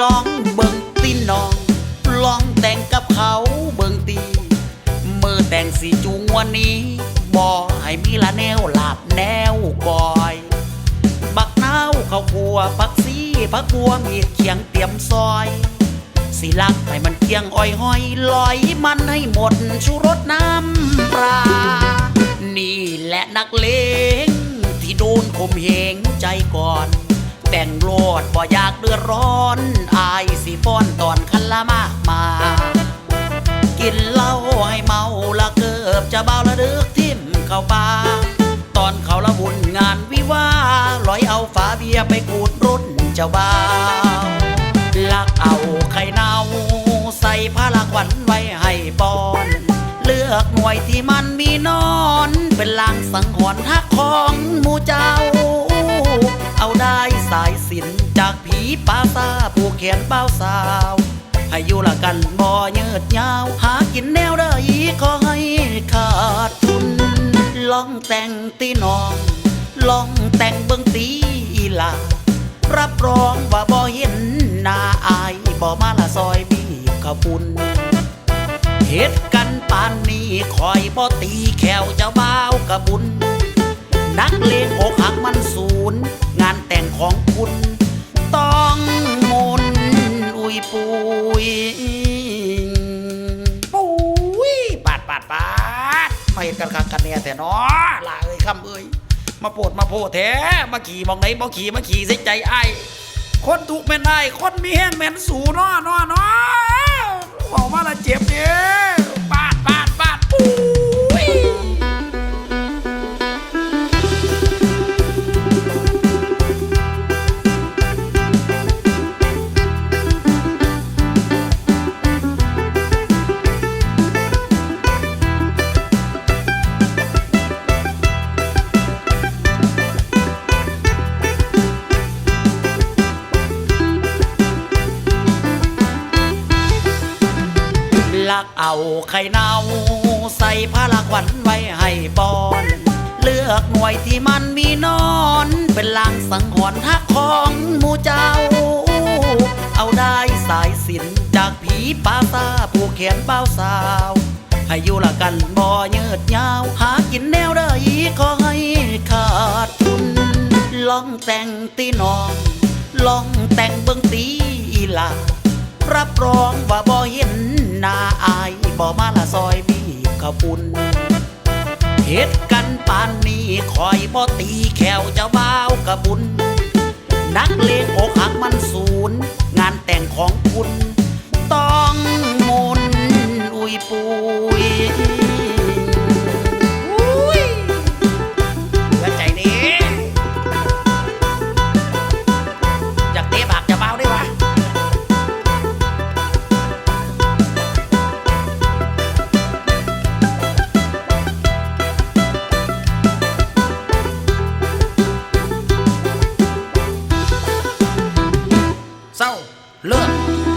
ลองเบิ่งตีน้อง ลองแต่งกับเขาเบิ่งตีเมื่อแต่งสีจูงวันนี้บอยให้มีละแนวหลาบแนวบอย บักเน่าเขาขัวปักซีพักบัวมีเขียงเตรียมซอยสีลักให้มันเคียงอ้อยห้อยลอยมันให้หมดชูรสน้ำปลานี่แหละนักเลงที่โดนข่มเหงใจก่อน แต่งโลดบ่อยากเดือดร้อนอายสิฟ้อนตอนคันละมากมายกินเหล้าให้เมาละเกิบจะเบาละเดึกทิ่มเข้าป่าตอนเขาละบุญงานวิวาลอยเอาฝาเบียร์ไปขูดรุ่นเจ้าบ่าวลักเอาไข่เน่าใส่ผ้าละขวัญไว้ให้ปอน เลือกหน่วยที่มันมีนอน เป็นลางสังหรณ์ฮักของหมูเจ้า เอาได้สายสินจากผีป่าซาผู้เขียนเป้าสาว ให้อยู่ละกันบ่เยืดยาว หากินแนวได้ขอให้ขาดทุน ลองแต่งตีน้อง ลองแต่งเบิ่งตีลารับรองว่าบ่เห็นหน้าอายบ่มาละซอยบีบขาวปุนเหตุกันปานนี้คอยบ่ตีแขวเจ้าบ่าวกะบุญนักเล มาเห็นกันคักกันเนี่ยแต่เนาะลาเอ้ยคำเอ้ยมาโปวดมาโพแท้มาขี่มองไหนมาขี่มาขี่ใส่ใจไอ้คนถูกแม่นไอ้คนมีแห้งแม่นสูน้อน้อน้อ ลักเอาไข่เน่าใส่ผ้าละขวัญไว้ให้ปอน เลือกหน่วยที่มันมีนอน เป็นลางสังหรณ์ฮักของหมู่เจ้า เอาได้สายสินจากผีปาซาผู้เขียนเป้าสาว ให้อยู่ละกันบ่เยืดยาว หากินแนวได้ขอให้ขาดทุนลองแต่งตีนอง ลองแต่งเบิ่งตีอีหลารับรองว่าบ่เห็น นาอายบ่มาละซอยบีบขาวปุนเหตุกันปานนี้คอยบ่ตีแขวเจ้าบ่าวกะบุญ นักเลงอกหักมันศูนย์ งานแต่งของคุณ ต้องมุนอุยปุย 乐